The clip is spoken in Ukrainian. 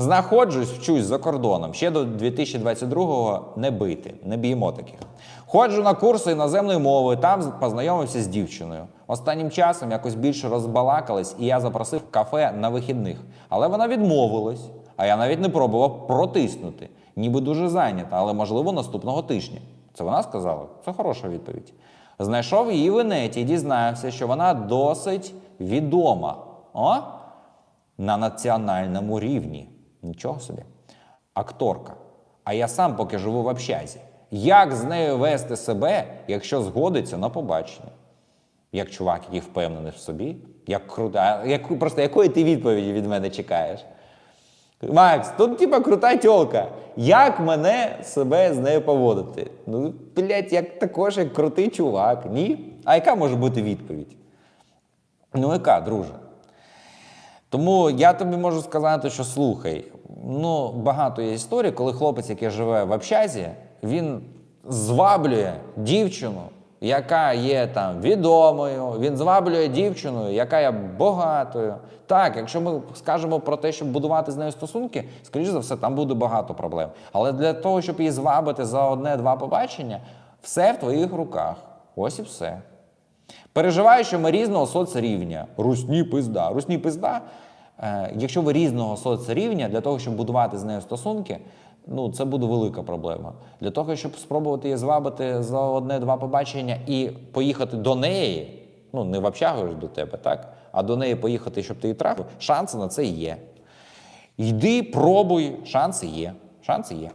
Знаходжусь, вчусь за кордоном. Ще до 2022-го не бити, не б'ємо таких. Ходжу на курси іноземної мови, там познайомився з дівчиною. Останнім часом якось більше розбалакались, і я запросив кафе на вихідних. Але вона відмовилась, а я навіть не пробував протиснути. Ніби дуже зайнята, але можливо наступного тижня. Це вона сказала? Це хороша відповідь. Знайшов її в інеті і дізнався, що вона досить відома. О? на національному рівні. Нічого собі. Акторка. А я сам поки живу в общазі. Як з нею вести себе, якщо згодиться на побачення? Як чувак, який впевнений в собі, як круто. А просто якої ти відповіді від мене чекаєш? Макс, тут типа крута тьолка. Як мене себе з нею поводити? Ну, блядь, як також як крутий чувак. Ні? А яка може бути відповідь? Ну, яка, друже? Тому я тобі можу сказати, що слухай, ну багато є історій, коли хлопець, який живе в общазі, він зваблює дівчину, яка є там відомою, він зваблює дівчину, яка є багатою. Так, якщо ми скажемо про те, щоб будувати з нею стосунки, скоріш за все, там буде багато проблем. Але для того, щоб її звабити за одне-два побачення, все в твоїх руках. Ось і все. Переживаю, що ми різного соцрівня. Русні пизда. Русні пизда. Е, якщо ви різного соцрівня, для того, щоб будувати з нею стосунки, ну це буде велика проблема. Для того, щоб спробувати її звабити за одне-два побачення і поїхати до неї, ну не в общагу ж до тебе, так? А до неї поїхати, щоб ти її трафив, шанси на це є. Йди, пробуй, шанси є. Шанси є.